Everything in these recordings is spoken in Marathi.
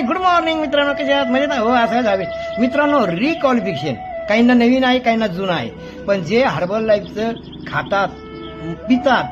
हाय गुड मॉर्निंग मित्रांनो. कसे आहात? म्हणजे हो असं जावे मित्रांनो रिक्वालिफिकेशन काहींना नवीन आहे काहींना जुनं आहे. पण जे हर्बल लाईफचं खातात पितात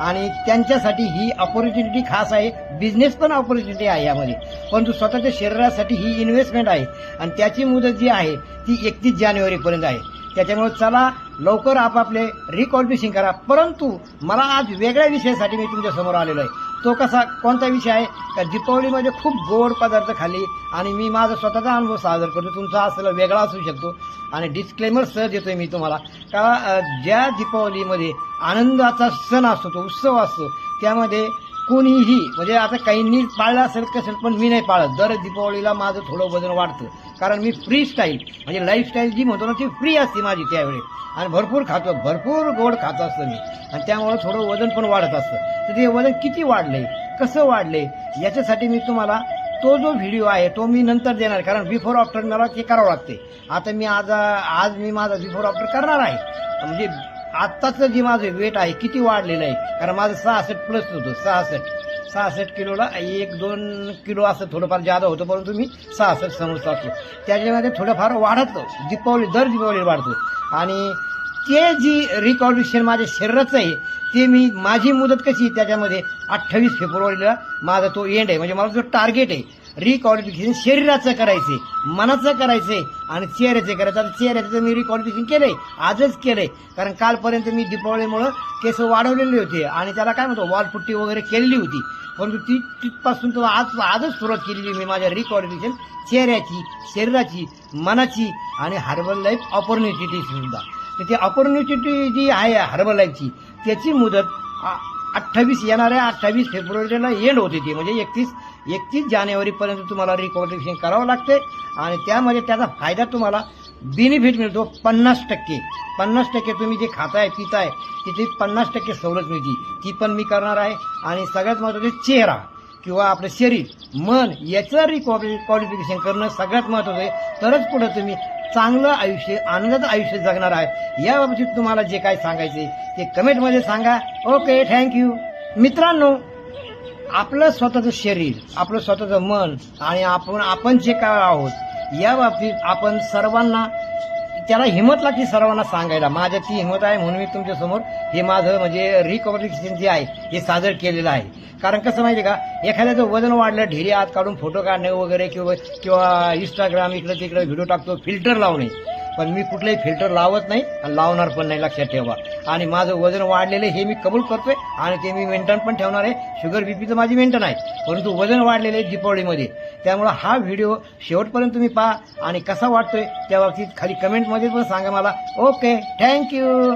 आणि त्यांच्यासाठी ही ऑपॉर्च्युनिटी खास आहे बिझनेस पण ऑपॉर्च्युनिटी आहे यामध्ये. परंतु स्वतःच्या शरीरासाठी ही इन्व्हेस्टमेंट आहे. आणि त्याची मुदत जी आहे ती एकतीस जानेवारीपर्यंत आहे. त्याच्यामुळे चला लवकर आपापले रिकॉल्पिशिंग करा. परंतु मला आज वेगळ्या विषयासाठी मी तुमच्यासमोर आलेलो आहे. तो कसा कोणता विषय आहे? का दीपावलीमध्ये खूप गोड पदार्थ खाल्ली आणि मी माझा स्वतःचा अनुभव सादर करतो. तुमचा असलेला वेगळा असू शकतो. आणि डिस्क्लेमर सह देतोय मी तुम्हाला. का ज्या दीपावलीमध्ये आनंदाचा सण असतो तो उत्सव असतो त्यामध्ये कोणीही म्हणजे आता काहींनी पाळलं असेल कसेल पण मी नाही पाळत. दर दीपावलीला माझं थोडं वजन वाढतं. कारण मी फ्री स्टाईल म्हणजे लाईफस्टाईल जी म्हणतो ना ती फ्री असते माझी त्यावेळी. आणि भरपूर खातो भरपूर गोड खात असतं मी. आणि त्यामुळं थोडं वजन पण वाढत असतं. तर ते वजन किती वाढलंय कसं वाढलंय याच्यासाठी मी तुम्हाला तो जो व्हिडिओ आहे तो मी नंतर देणार. कारण बिफोर आफ्टर मला ते करावं लागते. आता मी आज आज मी माझा बिफोर आफ्टर करणार आहे. म्हणजे आत्ताचं जे माझं वेट आहे किती वाढलेलं आहे. कारण माझं सहासष्ट प्लस होतं सहासष्ट. सहासष्ट किलोला एक दोन किलो असं थोडंफार जादा होतं परंतु मी सहासष्ट समजतो असतो त्याच्यामध्ये थोडंफार वाढत. दीपावली दर दीपावली वाढतो. आणि ते जी रिकॉर्डिशन माझ्या शरीराचं आहे ते मी माझी मुदत कशी त्याच्यामध्ये अठ्ठावीस फेब्रुवारीला माझा तो एंड आहे. म्हणजे मला जो टार्गेट आहे रिक्वालिफिकेशन शरीराचं करायचे मनाचं करायचे आणि चेहऱ्याचं करायचं. आता चेहऱ्याचं मी रिक्वालिफिकेशन केलंय आजच केलंय. कारण कालपर्यंत मी दीपावलीमुळं केस वाढवलेले होते आणि त्याला काय म्हणतो वॉलपुट्टी वगैरे केलेली होती. परंतु ती तिथपासून तो आज आजच सुरुवात केलेली मी माझ्या रिक्वालिफिकेशन चेहऱ्याची शरीराची मनाची आणि हर्बल लाईफ ऑपॉर्च्युनिटी सुद्धा. तर ती ऑपॉर्च्युनिटी जी आहे हर्बल लाईफची त्याची मुदत अठ्ठावीस येणाऱ्या अठ्ठावीस फेब्रुवारीला एंड होते ती. म्हणजे एकतीस एकतीस जानेवारीपर्यंत तुम्हाला रिकॉर्डेशन करावं लागते आणि त्यामध्ये त्याचा फायदा तुम्हाला बेनिफिट मिळतो पन्नास टक्के. पन्नास टक्के तुम्ही जे खाताय पिताय तिथे पन्नास टक्के सवलत मिळते. ती पण मी करणार आहे. आणि सगळ्यात महत्त्वाचे म्हणजे चेहरा किंवा आपलं शरीर मन याचं रिक्वालिफिकेशन करणं सगळ्यात महत्त्वाचं आहे. तरच पुढं तुम्ही चांगलं आयुष्य आनंदाचं आयुष्य जगणार आहे. या बाबतीत तुम्हाला जे काय सांगायचे ते कमेंटमध्ये सांगा. ओके थँक्यू मित्रांनो आपलं स्वतःचं शरीर आपलं स्वतःचं मन आणि आपण आपण जे काय आहोत या बाबतीत आपण सर्वांना त्याला हिंमत लागते सर्वांना सांगायला. माझ्या ती हिंमत आहे म्हणून मी तुमच्यासमोर हे माझं म्हणजे रिकव्हरिकेशन जे आहे हे सादर केलेलं आहे. कारण कसं माहिती का एखाद्याचं वजन वाढलं ढेरी आत काढून फोटो काढणे वगैरे किंवा किंवा इंस्टाग्राम इकडं तिकडे व्हिडिओ टाकतो फिल्टर लावणे. पण मी कुठलंही फिल्टर लावत नाही आणि लावणार पण नाही लक्षात ठेवा. आणि माझं वजन वाढलेलं हे मी कबूल करतोय आणि ते मी मेंटेन पण ठेवणार आहे. शुगर बीपीचं माझी मेंटेन आहे परंतु वजन वाढलेलं आहे दीपावलीमध्ये. त्यामुळं हा व्हिडिओ शेवटपर्यंत तुम्ही पहा आणि कसा वाटतोय त्या बाबतीत खाली कमेंटमध्ये पण सांगा मला. Okay thank you